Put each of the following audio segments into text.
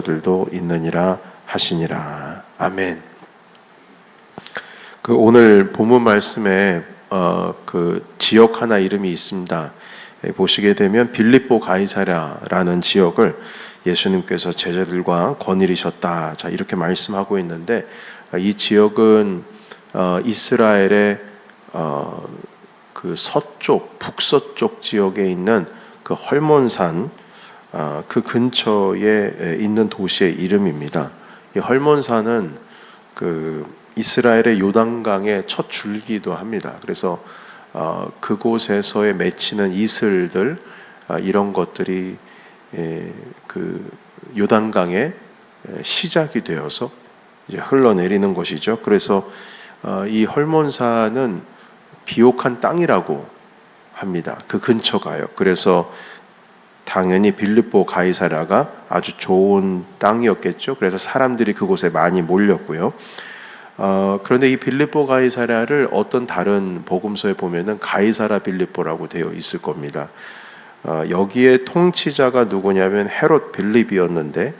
들도 있느니라 하시니라. 아멘. 그 오늘 본문 말씀에 어, 그 지역 하나 이름이 있습니다. 예, 보시게 되면 빌립보 가이사랴라는 지역을 예수님께서 제자들과 거느리셨다. 자 이렇게 말씀하고 있는데 아, 이 지역은 어, 이스라엘의 어, 그 서쪽 북서쪽 지역에 있는 그 헐몬산 아, 그 근처에 있는 도시의 이름입니다. 이 헐몬산은 그 이스라엘의 요단강의 첫 줄기도 합니다. 그래서 어, 그곳에서의 맺히는 이슬들 아, 이런 것들이 예, 그 요단강의 시작이 되어서 이제 흘러내리는 것이죠. 그래서 어, 이 헐몬산은 비옥한 땅이라고 합니다. 그 근처가요. 그래서 당연히 빌립보 가이사라가 아주 좋은 땅이었겠죠. 그래서 사람들이 그곳에 많이 몰렸고요. 어, 그런데 이 빌립보 가이사라를 어떤 다른 복음서에 보면은 가이사라 빌립보라고 되어 있을 겁니다. 어, 여기에 통치자가 누구냐면 헤롯 빌립이었는데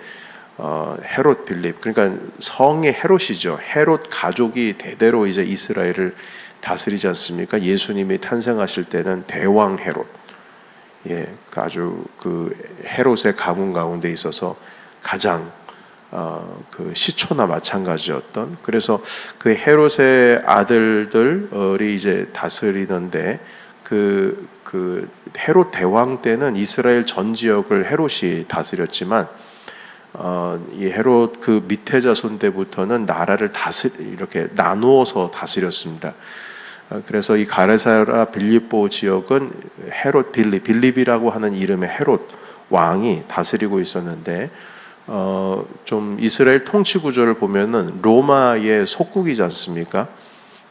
어, 헤롯 빌립 그러니까 성이 헤롯이죠. 헤롯 가족이 대대로 이제 이스라엘을 다스리지 않습니까? 예수님이 탄생하실 때는 대왕 헤롯 예, 그 아주 그 헤롯의 가문 가운데 있어서 가장 어, 그 시초나 마찬가지였던 그래서 그 헤롯의 아들들이 이제 다스리는데 그, 그 헤롯 대왕 때는 이스라엘 전 지역을 헤롯이 다스렸지만 어, 이 헤롯 그 밑에 자손 때부터는 나라를 다스 이렇게 나누어서 다스렸습니다. 어, 그래서 이 가레사라 빌립보 지역은 헤롯 빌립 빌립이라고 하는 이름의 헤롯 왕이 다스리고 있었는데 어, 좀 이스라엘 통치 구조를 보면은 로마의 속국이지 않습니까?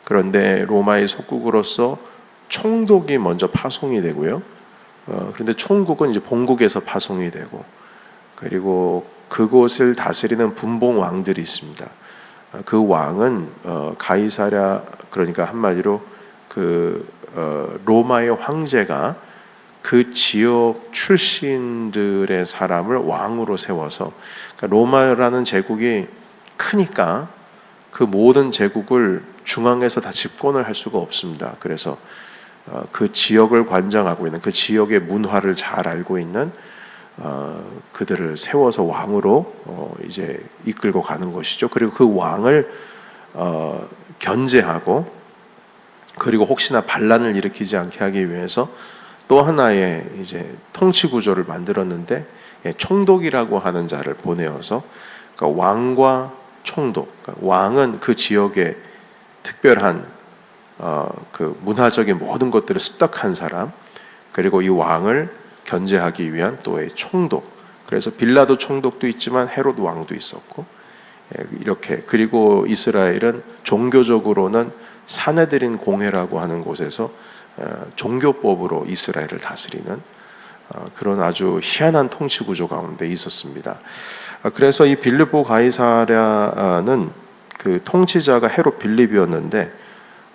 그런데 로마의 속국으로서 총독이 먼저 파송이 되고요. 어, 그런데 총국은 이제 본국에서 파송이 되고 그리고 그곳을 다스리는 분봉 왕들이 있습니다. 어, 그 왕은 어, 가이사랴 그러니까 한마디로 그 어, 로마의 황제가 그 지역 출신들의 사람을 왕으로 세워서 그러니까 로마라는 제국이 크니까 그 모든 제국을 중앙에서 다 집권을 할 수가 없습니다. 그래서 어, 그 지역을 관장하고 있는 그 지역의 문화를 잘 알고 있는 어, 그들을 세워서 왕으로 어, 이제 이끌고 가는 것이죠. 그리고 그 왕을 어, 견제하고 그리고 혹시나 반란을 일으키지 않게 하기 위해서 또 하나의 이제 통치 구조를 만들었는데 예, 총독이라고 하는 자를 보내어서 그러니까 왕과 총독, 그러니까 왕은 그 지역의 특별한 어, 그 문화적인 모든 것들을 습득한 사람, 그리고 이 왕을 견제하기 위한 또의 총독. 그래서 빌라도 총독도 있지만 헤롯 왕도 있었고 예, 이렇게 그리고 이스라엘은 종교적으로는 사내들인 공회라고 하는 곳에서 어, 종교법으로 이스라엘을 다스리는 어, 그런 아주 희한한 통치 구조 가운데 있었습니다. 아, 그래서 이 빌립보 가이사랴는 그 통치자가 헤롯 빌립이었는데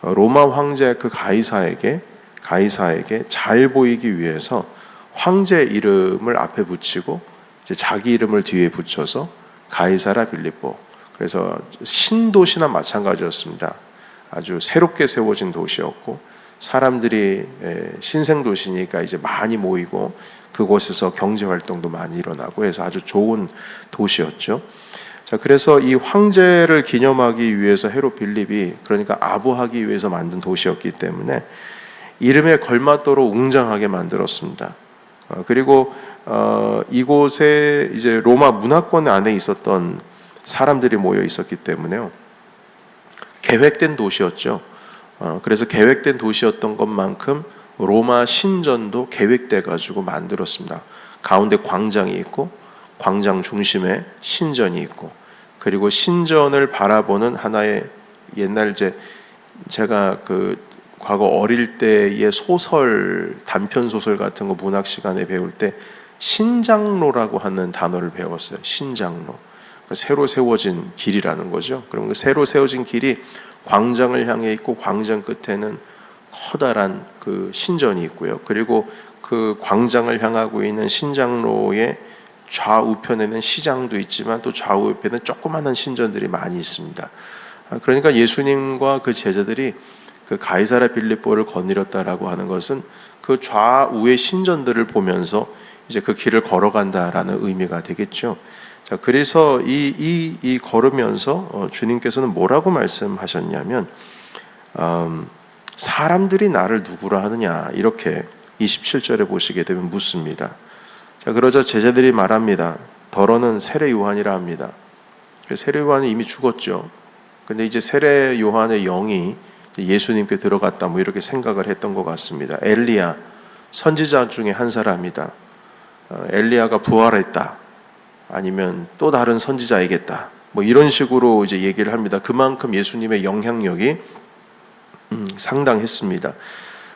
어, 로마 황제 그 가이사에게 가이사에게 잘 보이기 위해서 황제 이름을 앞에 붙이고 이제 자기 이름을 뒤에 붙여서 가이사라 빌립보. 그래서 신도시나 마찬가지였습니다. 아주 새롭게 세워진 도시였고 사람들이 신생 도시니까 이제 많이 모이고 그곳에서 경제 활동도 많이 일어나고 해서 아주 좋은 도시였죠. 자, 그래서 이 황제를 기념하기 위해서 헤로 빌립이 그러니까 아부하기 위해서 만든 도시였기 때문에 이름에 걸맞도록 웅장하게 만들었습니다. 어, 그리고 어, 이곳에 이제 로마 문화권 안에 있었던 사람들이 모여 있었기 때문에요. 계획된 도시였죠. 어, 그래서 계획된 도시였던 것만큼 로마 신전도 계획돼 가지고 만들었습니다. 가운데 광장이 있고 광장 중심에 신전이 있고 그리고 신전을 바라보는 하나의 옛날 이제 제가 그 과거 어릴 때의 소설 단편 소설 같은 거 문학 시간에 배울 때 신장로라고 하는 단어를 배웠어요. 신장로. 그 새로 세워진 길이라는 거죠. 그럼 그 새로 세워진 길이 광장을 향해 있고 광장 끝에는 커다란 그 신전이 있고요. 그리고 그 광장을 향하고 있는 신장로의 좌우편에는 시장도 있지만 또 좌우편에는 조그마한 신전들이 많이 있습니다. 아, 그러니까 예수님과 그 제자들이 그 가이사라 빌립보를 거닐었다라고 하는 것은 그 좌우의 신전들을 보면서 이제 그 길을 걸어간다라는 의미가 되겠죠. 자, 그래서 이, 이, 이 걸으면서 어, 주님께서는 뭐라고 말씀하셨냐면, 음, 사람들이 나를 누구라 하느냐, 이렇게 27절에 보시게 되면 묻습니다. 자, 그러자 제자들이 말합니다. 더러는 세례 요한이라 합니다. 그 세례 요한이 이미 죽었죠. 근데 이제 세례 요한의 영이 예수님께 들어갔다 뭐 이렇게 생각을 했던 것 같습니다. 엘리야 선지자 중에 한 사람이다. 어, 엘리야가 부활했다. 아니면 또 다른 선지자이겠다. 뭐 이런 식으로 이제 얘기를 합니다. 그만큼 예수님의 영향력이 음, 상당했습니다.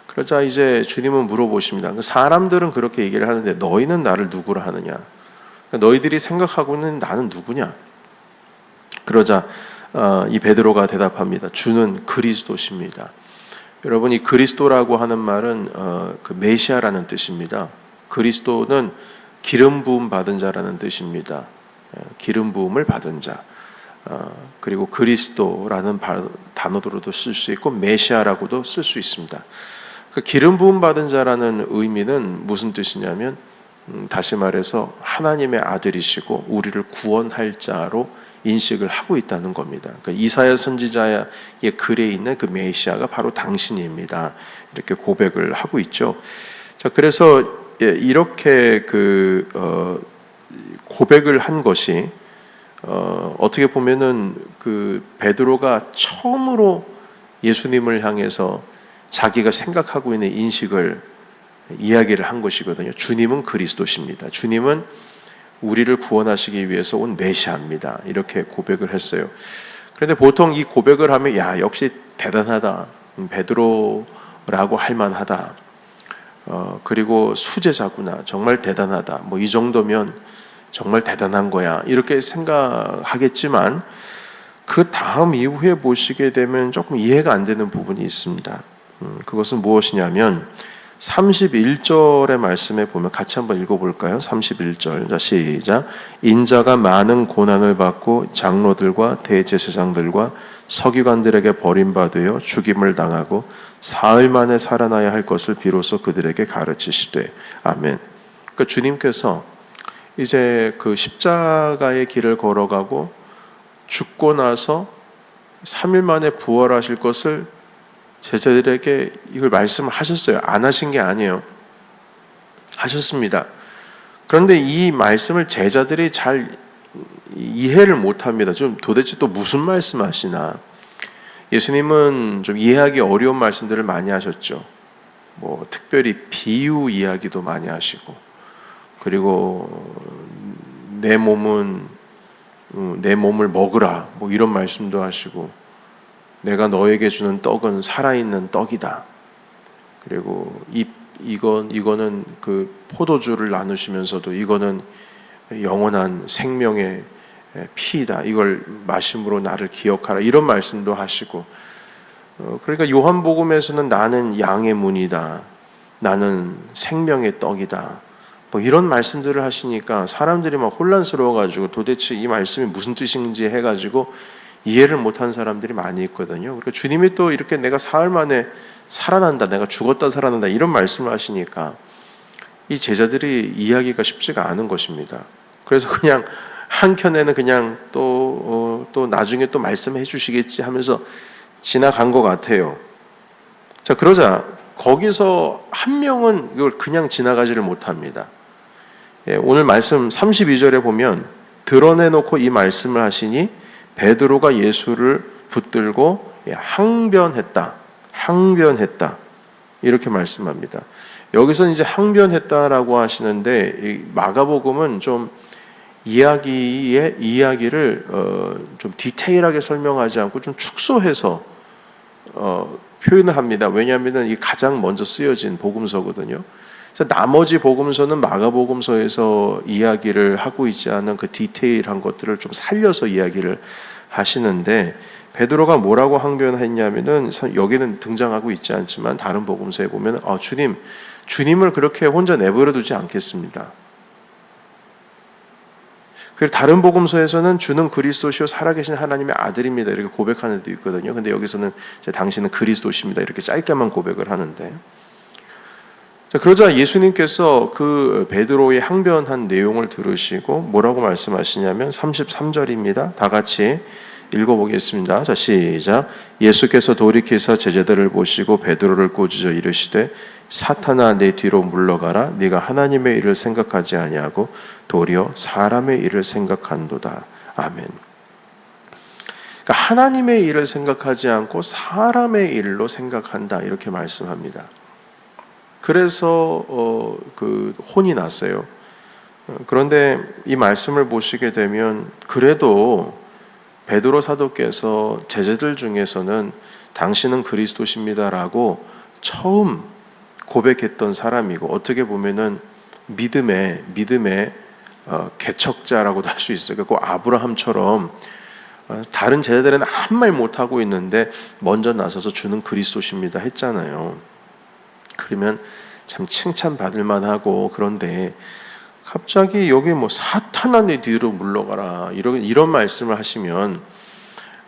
그러자 이제 주님은 물어보십니다. 그 사람들은 그렇게 얘기를 하는데 너희는 나를 누구라 하느냐? 그러니까 너희들이 생각하고 있는 나는 누구냐? 그러자 어, 이 베드로가 대답합니다. 주는 그리스도십니다. 여러분 이 그리스도라고 하는 말은 어, 그 메시아라는 뜻입니다. 그리스도는 기름 부음 받은 자라는 뜻입니다. 어, 기름 부음을 받은 자. 어, 그리고 그리스도라는 바, 단어로도 쓸 수 있고 메시아라고도 쓸 수 있습니다. 그 기름 부음 받은 자라는 의미는 무슨 뜻이냐면 음, 다시 말해서 하나님의 아들이시고 우리를 구원할 자로 인식을 하고 있다는 겁니다. 그러니까 이사야 선지자의 글에 있는 그 메시아가 바로 당신입니다. 이렇게 고백을 하고 있죠. 자, 그래서 예, 이렇게 그 어, 고백을 한 것이 어, 어떻게 보면은 그 베드로가 처음으로 예수님을 향해서 자기가 생각하고 있는 인식을 이야기를 한 것이거든요. 주님은 그리스도십니다. 주님은 우리를 구원하시기 위해서 온 메시아입니다. 이렇게 고백을 했어요. 그런데 보통 이 고백을 하면 야 역시 대단하다. 음, 베드로라고 할 만하다. 어, 그리고 수제자구나. 정말 대단하다. 뭐 이 정도면 정말 대단한 거야. 이렇게 생각하겠지만 그 다음 이후에 보시게 되면 조금 이해가 안 되는 부분이 있습니다. 음, 그것은 무엇이냐면 31절의 말씀에 보면 같이 한번 읽어볼까요? 31절. 자, 시작. 인자가 많은 고난을 받고 장로들과 대제사장들과 서기관들에게 버림받으여 죽임을 당하고 사흘 만에 살아나야 할 것을 비로소 그들에게 가르치시되. 아멘. 그러니까 주님께서 이제 그 십자가의 길을 걸어가고 죽고 나서 3일 만에 부활하실 것을 제자들에게 이걸 말씀을 하셨어요. 안 하신 게 아니에요. 하셨습니다. 그런데 이 말씀을 제자들이 잘 이해를 못 합니다. 좀 도대체 또 무슨 말씀 하시나. 예수님은 좀 이해하기 어려운 말씀들을 많이 하셨죠. 뭐, 특별히 비유 이야기도 많이 하시고, 그리고 내 몸은, 음, 내 몸을 먹으라. 뭐 이런 말씀도 하시고, 내가 너에게 주는 떡은 살아있는 떡이다. 그리고 이 이건 이거는 그 포도주를 나누시면서도 이거는 영원한 생명의 피이다. 이걸 마심으로 나를 기억하라. 이런 말씀도 하시고 어, 그러니까 요한복음에서는 나는 양의 문이다. 나는 생명의 떡이다. 뭐 이런 말씀들을 하시니까 사람들이 막 혼란스러워 가지고 도대체 이 말씀이 무슨 뜻인지 해 가지고 이해를 못한 사람들이 많이 있거든요. 그러니까 주님이 또 이렇게 내가 사흘 만에 살아난다, 내가 죽었다 살아난다 이런 말씀을 하시니까 이 제자들이 이해하기가 쉽지가 않은 것입니다. 그래서 그냥 한켠에는 그냥 또, 어, 또 나중에 또 말씀해 주시겠지 하면서 지나간 것 같아요. 자, 그러자 거기서 한 명은 이걸 그냥 지나가지를 못합니다. 예, 오늘 말씀 32절에 보면 드러내놓고 이 말씀을 하시니 베드로가 예수를 붙들고 항변했다. 항변했다. 이렇게 말씀합니다. 여기서 이제 항변했다라고 하시는데 마가복음은 좀 이야기의 이야기를 어, 좀 디테일하게 설명하지 않고 좀 축소해서 어, 표현을 합니다. 왜냐하면 이 가장 먼저 쓰여진 복음서거든요. 그래서 나머지 복음서는 마가복음서에서 이야기를 하고 있지 않은 그 디테일한 것들을 좀 살려서 이야기를 하시는데 베드로가 뭐라고 항변했냐면은 여기는 등장하고 있지 않지만 다른 복음서에 보면 아, 주님 주님을 그렇게 혼자 내버려 두지 않겠습니다. 그리고 다른 복음서에서는 주는 그리스도시요 살아계신 하나님의 아들입니다. 이렇게 고백하는 데도 있거든요. 근데 여기서는 당신은 그리스도십니다. 이렇게 짧게만 고백을 하는데. 자, 그러자 예수님께서 그 베드로의 항변한 내용을 들으시고 뭐라고 말씀하시냐면 33절입니다. 다 같이 읽어보겠습니다. 자, 시작. 예수께서 돌이키사 제자들을 보시고 베드로를 꾸짖어 이르시되 사탄아 내 뒤로 물러가라. 네가 하나님의 일을 생각하지 아니하고 도리어 사람의 일을 생각한도다. 아멘. 그러니까 하나님의 일을 생각하지 않고 사람의 일로 생각한다 이렇게 말씀합니다. 그래서 어, 그 혼이 났어요. 어, 그런데 이 말씀을 보시게 되면 그래도 베드로 사도께서 제자들 중에서는 당신은 그리스도십니다라고 처음 고백했던 사람이고 어떻게 보면은 믿음의 믿음의 어, 개척자라고도 할 수 있어요. 그 아브라함처럼 어, 다른 제자들은 한 말 못 하고 있는데 먼저 나서서 주는 그리스도십니다 했잖아요. 그러면 참 칭찬 받을 만하고 그런데 갑자기 여기 뭐 사탄아 내 뒤로 물러가라 이런 이런 말씀을 하시면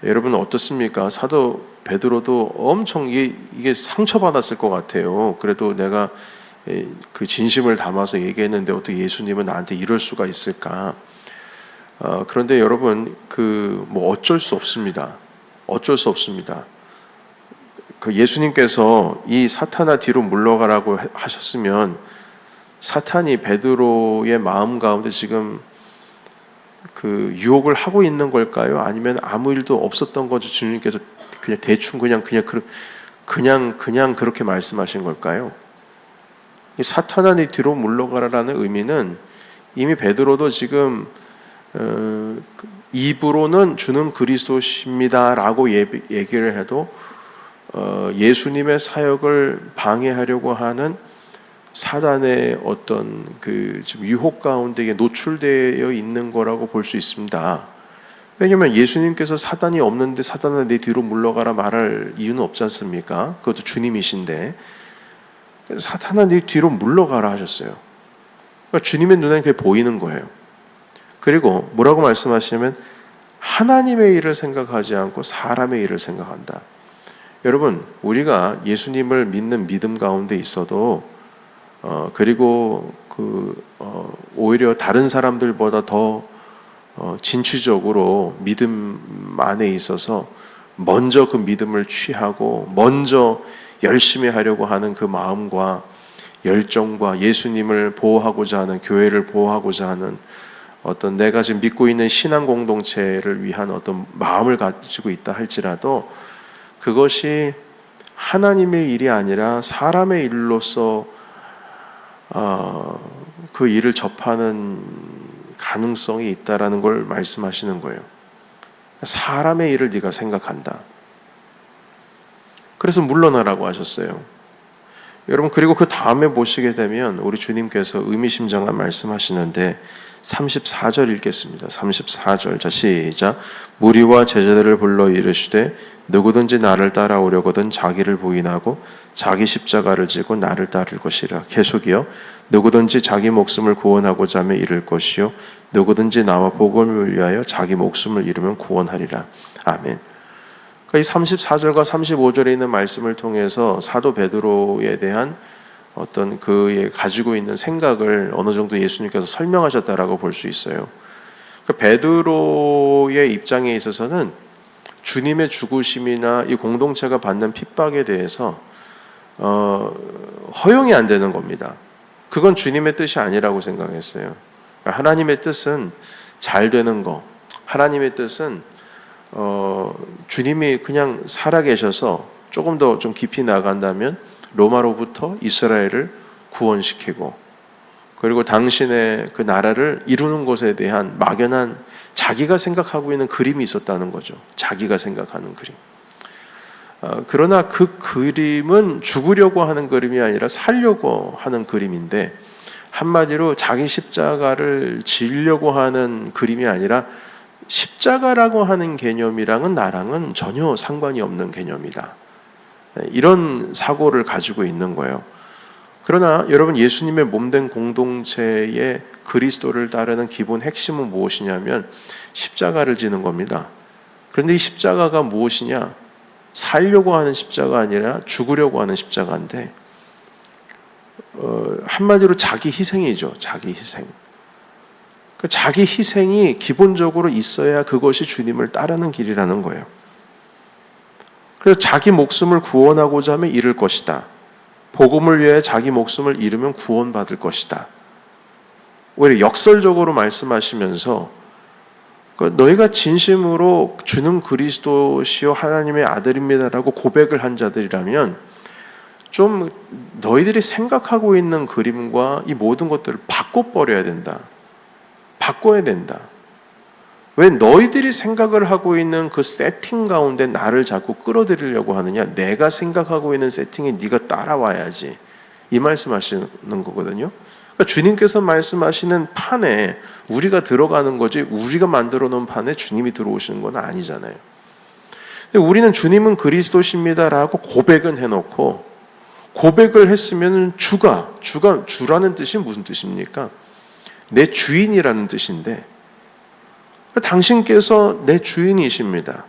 여러분 어떻습니까? 사도 베드로도 엄청 이게, 이게 상처받았을 것 같아요. 그래도 내가 그 진심을 담아서 얘기했는데 어떻게 예수님은 나한테 이럴 수가 있을까? 어, 그런데 여러분 그 뭐 어쩔 수 없습니다. 어쩔 수 없습니다. 그 예수님께서 이 사탄아 뒤로 물러가라고 하셨으면 사탄이 베드로의 마음 가운데 지금 그 유혹을 하고 있는 걸까요? 아니면 아무 일도 없었던 거죠? 주님께서 그냥 대충 그냥 그냥 그냥 그냥 그렇게 말씀하신 걸까요? 이 사탄아 네 뒤로 물러가라라는 의미는 이미 베드로도 지금 어, 입으로는 주는 그리스도십니다라고 얘기를 해도 어, 예수님의 사역을 방해하려고 하는 사단의 어떤 그 지금 유혹 가운데 노출되어 있는 거라고 볼 수 있습니다. 왜냐하면 예수님께서 사단이 없는데 사단아 내 뒤로 물러가라 말할 이유는 없지 않습니까? 그것도 주님이신데 사탄아 네 뒤로 물러가라 하셨어요. 그러니까 주님의 눈에 그게 보이는 거예요. 그리고 뭐라고 말씀하시냐면 하나님의 일을 생각하지 않고 사람의 일을 생각한다. 여러분, 우리가 예수님을 믿는 믿음 가운데 있어도 어, 그리고 그 어, 오히려 다른 사람들보다 더 어, 진취적으로 믿음 안에 있어서 먼저 그 믿음을 취하고 먼저 열심히 하려고 하는 그 마음과 열정과 예수님을 보호하고자 하는 교회를 보호하고자 하는 어떤 내가 지금 믿고 있는 신앙 공동체를 위한 어떤 마음을 가지고 있다 할지라도 그것이 하나님의 일이 아니라 사람의 일로서 어, 그 일을 접하는 가능성이 있다라는 걸 말씀하시는 거예요. 사람의 일을 네가 생각한다. 그래서 물러나라고 하셨어요. 여러분 그리고 그 다음에 보시게 되면 우리 주님께서 의미심장한 말씀하시는데 34절 읽겠습니다. 34절. 자, 시작. 무리와 제자들을 불러 이르시되 누구든지 나를 따라오려거든 자기를 부인하고 자기 십자가를 지고 나를 따를 것이라. 계속이요. 누구든지 자기 목숨을 구원하고자 하면 잃을 것이요. 누구든지 나와 복음을 위하여 자기 목숨을 잃으면 구원하리라. 아멘. 그러니까 이 34절과 35절에 있는 말씀을 통해서 사도 베드로에 대한 어떤 그의 가지고 있는 생각을 어느 정도 예수님께서 설명하셨다라고 볼 수 있어요. 그 베드로의 입장에 있어서는 주님의 죽으심이나 이 공동체가 받는 핍박에 대해서 어, 허용이 안 되는 겁니다. 그건 주님의 뜻이 아니라고 생각했어요. 그러니까 하나님의 뜻은 잘 되는 거. 하나님의 뜻은 어, 주님이 그냥 살아계셔서 조금 더 좀 깊이 나간다면 로마로부터 이스라엘을 구원시키고 그리고 당신의 그 나라를 이루는 것에 대한 막연한 자기가 생각하고 있는 그림이 있었다는 거죠. 자기가 생각하는 그림. 어, 그러나 그 그림은 죽으려고 하는 그림이 아니라 살려고 하는 그림인데 한마디로 자기 십자가를 지려고 하는 그림이 아니라 십자가라고 하는 개념이랑은 나랑은 전혀 상관이 없는 개념이다. 네, 이런 사고를 가지고 있는 거예요. 그러나 여러분 예수님의 몸된 공동체의 그리스도를 따르는 기본 핵심은 무엇이냐면 십자가를 지는 겁니다. 그런데 이 십자가가 무엇이냐? 살려고 하는 십자가 아니라 죽으려고 하는 십자가인데 어, 한마디로 자기 희생이죠. 자기 희생. 그 자기 희생이 기본적으로 있어야 그것이 주님을 따르는 길이라는 거예요. 그래서 자기 목숨을 구원하고자 하면 잃을 것이다. 복음을 위해 자기 목숨을 잃으면 구원받을 것이다. 오히려 역설적으로 말씀하시면서 그 너희가 진심으로 주는 그리스도시요 하나님의 아들입니다라고 고백을 한 자들이라면 좀 너희들이 생각하고 있는 그림과 이 모든 것들을 바꿔버려야 된다. 바꿔야 된다. 왜 너희들이 생각을 하고 있는 그 세팅 가운데 나를 자꾸 끌어들이려고 하느냐? 내가 생각하고 있는 세팅에 네가 따라와야지. 이 말씀하시는 거거든요. 그러니까 주님께서 말씀하시는 판에 우리가 들어가는 거지 우리가 만들어 놓은 판에 주님이 들어오시는 건 아니잖아요. 근데 우리는 주님은 그리스도십니다라고 고백은 해놓고 고백을 했으면 주가 주가 주라는 뜻이 무슨 뜻입니까? 내 주인이라는 뜻인데 당신께서 내 주인이십니다.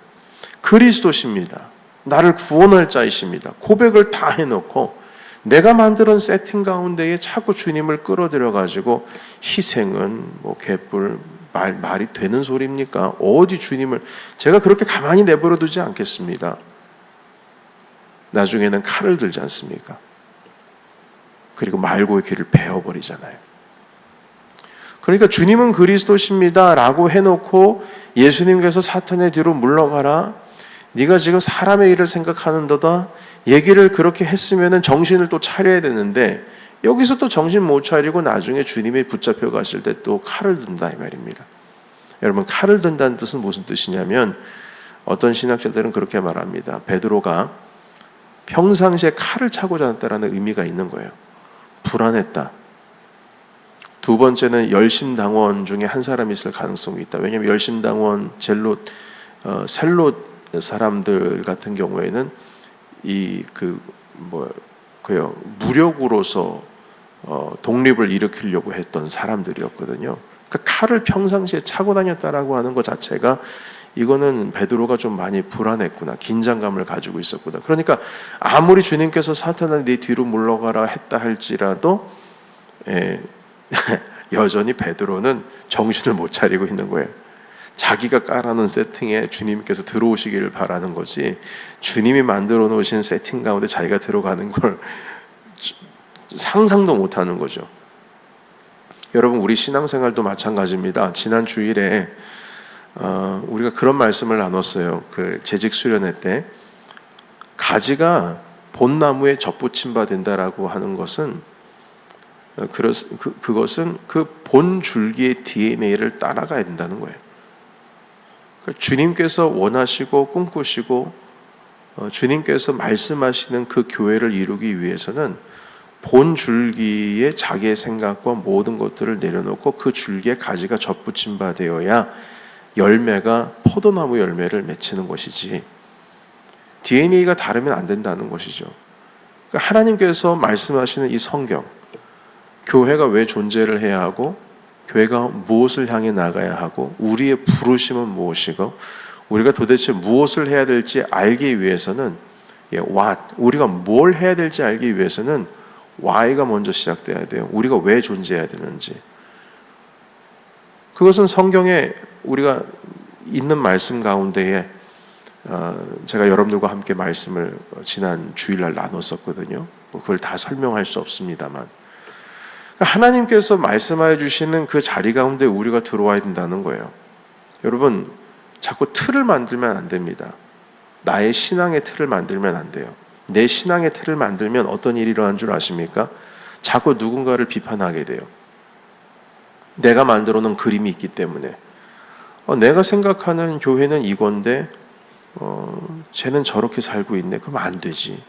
그리스도십니다. 나를 구원할 자이십니다. 고백을 다 해놓고 내가 만드는 세팅 가운데에 자꾸 주님을 끌어들여 가지고 희생은 뭐 개뿔 말 말이 되는 소리입니까? 어디 주님을 제가 그렇게 가만히 내버려 두지 않겠습니다. 나중에는 칼을 들지 않습니까? 그리고 말고의 귀를 베어 버리잖아요. 그러니까 주님은 그리스도십니다라고 해 놓고 예수님께서 사탄의 뒤로 물러가라. 네가 지금 사람의 일을 생각하는도다. 얘기를 그렇게 했으면은 정신을 또 차려야 되는데 여기서 또 정신 못 차리고 나중에 주님이 붙잡혀 가실 때또 칼을 든다 이 말입니다. 여러분 칼을 든다는 뜻은 무슨 뜻이냐면 어떤 신학자들은 그렇게 말합니다. 베드로가 평상시에 칼을 차고 자랐다라는 의미가 있는 거예요. 불안했다. 두 번째는 열심당원 중에 한 사람이 있을 가능성이 있다. 왜냐하면 열심당원, 젤롯, 어, 셀롯 사람들 같은 경우에는 이 그 뭐 그요 무력으로서 어, 독립을 일으키려고 했던 사람들이었거든요. 그 칼을 평상시에 차고 다녔다라고 하는 것 자체가 이거는 베드로가 좀 많이 불안했구나, 긴장감을 가지고 있었구나. 그러니까 아무리 주님께서 사탄아 네 뒤로 물러가라 했다 할지라도 예, 여전히 베드로는 정신을 못 차리고 있는 거예요. 자기가 깔아놓은 세팅에 주님께서 들어오시기를 바라는 거지 주님이 만들어 놓으신 세팅 가운데 자기가 들어가는 걸 상상도 못 하는 거죠. 여러분 우리 신앙생활도 마찬가지입니다. 지난 주일에 어, 우리가 그런 말씀을 나눴어요. 그 재직 수련회 때 가지가 본 나무에 접붙임 바 된다라고 하는 것은 어, 그, 그것은 그 본 줄기의 DNA를 따라가야 된다는 거예요. 주님께서 원하시고 꿈꾸시고 어, 주님께서 말씀하시는 그 교회를 이루기 위해서는 본 줄기에 자기의 생각과 모든 것들을 내려놓고 그 줄기에 가지가 접붙임 바 되어야 열매가 포도나무 열매를 맺히는 것이지 DNA가 다르면 안 된다는 것이죠. 그러니까 하나님께서 말씀하시는 이 성경 교회가 왜 존재를 해야 하고 교회가 무엇을 향해 나가야 하고 우리의 부르심은 무엇이고 우리가 도대체 무엇을 해야 될지 알기 위해서는 예, what 우리가 뭘 해야 될지 알기 위해서는 why가 먼저 시작돼야 돼요. 우리가 왜 존재해야 되는지. 그것은 성경에 우리가 있는 말씀 가운데에 어, 제가 여러분들과 함께 말씀을 지난 주일날 나눴었거든요. 뭐 그걸 다 설명할 수 없습니다만 하나님께서 말씀하여 주시는 그 자리 가운데 우리가 들어와야 된다는 거예요. 여러분, 자꾸 틀을 만들면 안 됩니다. 나의 신앙의 틀을 만들면 안 돼요. 내 신앙의 틀을 만들면 어떤 일이 일어난 줄 아십니까? 자꾸 누군가를 비판하게 돼요. 내가 만들어 놓은 그림이 있기 때문에. 어, 내가 생각하는 교회는 이건데, 어, 쟤는 저렇게 살고 있네. 그러면 안 되지.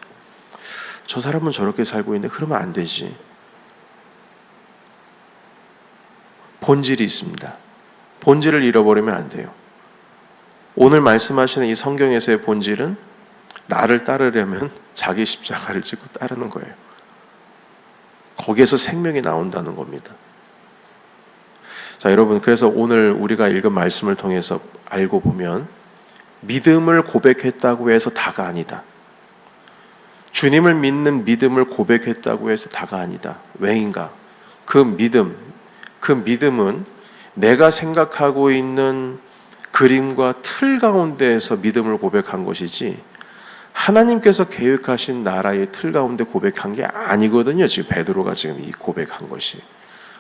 저 사람은 저렇게 살고 있네. 그러면 안 되지. 본질이 있습니다. 본질을 잃어버리면 안 돼요. 오늘 말씀하시는 이 성경에서의 본질은 나를 따르려면 자기 십자가를 지고 따르는 거예요. 거기에서 생명이 나온다는 겁니다. 자, 여러분, 그래서 오늘 우리가 읽은 말씀을 통해서 알고 보면 믿음을 고백했다고 해서 다가 아니다. 주님을 믿는 믿음을 고백했다고 해서 다가 아니다. 왜인가? 그 믿음, 그 믿음은 내가 생각하고 있는 그림과 틀 가운데에서 믿음을 고백한 것이지 하나님께서 계획하신 나라의 틀 가운데 고백한 게 아니거든요. 지금 베드로가 지금 이 고백한 것이.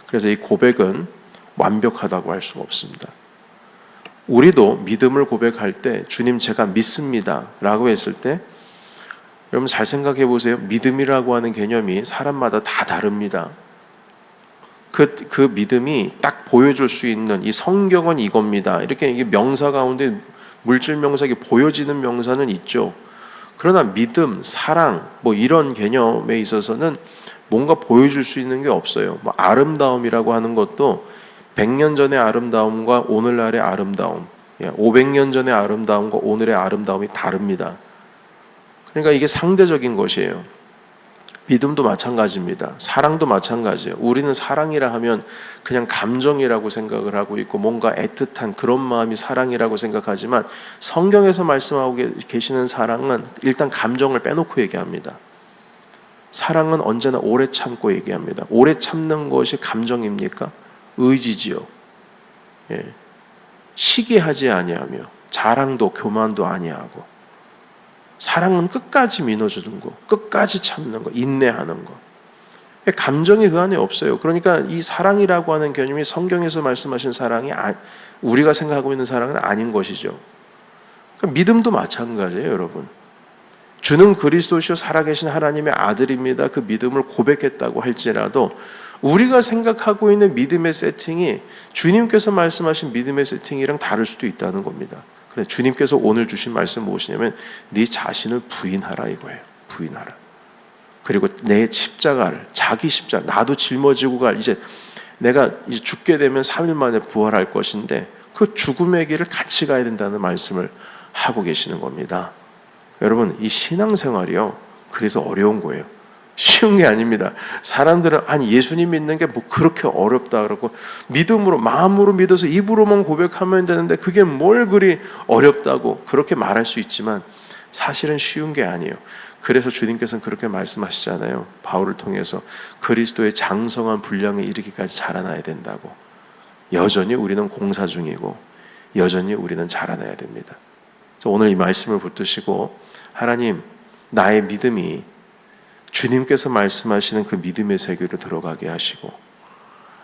그래서 이 고백은 완벽하다고 할 수가 없습니다. 우리도 믿음을 고백할 때 주님 제가 믿습니다라고 했을 때 여러분 잘 생각해 보세요. 믿음이라고 하는 개념이 사람마다 다 다릅니다. 그, 그 믿음이 딱 보여줄 수 있는 이 성경은 이겁니다. 이렇게 이게 명사 가운데 물질 명사가 보여지는 명사는 있죠. 그러나 믿음, 사랑, 뭐 이런 개념에 있어서는 뭔가 보여줄 수 있는 게 없어요. 뭐 아름다움이라고 하는 것도 100년 전의 아름다움과 오늘날의 아름다움, 500년 전의 아름다움과 오늘의 아름다움이 다릅니다. 그러니까 이게 상대적인 것이에요. 믿음도 마찬가지입니다. 사랑도 마찬가지예요. 우리는 사랑이라 하면 그냥 감정이라고 생각을 하고 있고 뭔가 애틋한 그런 마음이 사랑이라고 생각하지만 성경에서 말씀하고 계시는 사랑은 일단 감정을 빼놓고 얘기합니다. 사랑은 언제나 오래 참고 얘기합니다. 오래 참는 것이 감정입니까? 의지지요. 예. 시기하지 아니하며 자랑도 교만도 아니하고 사랑은 끝까지 믿어주는 거, 끝까지 참는 거, 인내하는 거. 감정이 그 안에 없어요. 그러니까 이 사랑이라고 하는 개념이 성경에서 말씀하신 사랑이 아, 우리가 생각하고 있는 사랑은 아닌 것이죠. 그러니까 믿음도 마찬가지예요, 여러분. 주는 그리스도시요 살아계신 하나님의 아들입니다. 그 믿음을 고백했다고 할지라도 우리가 생각하고 있는 믿음의 세팅이 주님께서 말씀하신 믿음의 세팅이랑 다를 수도 있다는 겁니다. 그래 주님께서 오늘 주신 말씀 무엇이냐면 네 자신을 부인하라 이거예요. 부인하라. 그리고 내 십자가를 자기 십자가 나도 짊어지고 갈 이제 내가 이제 죽게 되면 3일 만에 부활할 것인데 그 죽음의 길을 같이 가야 된다는 말씀을 하고 계시는 겁니다. 여러분 이 신앙생활이요. 그래서 어려운 거예요. 쉬운 게 아닙니다. 사람들은 아니 예수님 믿는 게 뭐 그렇게 어렵다 그러고 믿음으로 마음으로 믿어서 입으로만 고백하면 되는데 그게 뭘 그리 어렵다고 그렇게 말할 수 있지만 사실은 쉬운 게 아니에요. 그래서 주님께서는 그렇게 말씀하시잖아요. 바울을 통해서 그리스도의 장성한 분량에 이르기까지 자라나야 된다고. 여전히 우리는 공사 중이고 여전히 우리는 자라나야 됩니다. 오늘 이 말씀을 붙드시고 하나님 나의 믿음이 주님께서 말씀하시는 그 믿음의 세계로 들어가게 하시고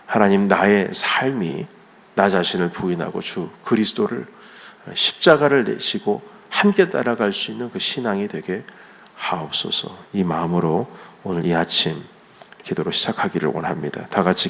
하나님 나의 삶이 나 자신을 부인하고 주 그리스도를 십자가를 내시고 함께 따라갈 수 있는 그 신앙이 되게 하옵소서. 이 마음으로 오늘 이 아침 기도로 시작하기를 원합니다. 다 같이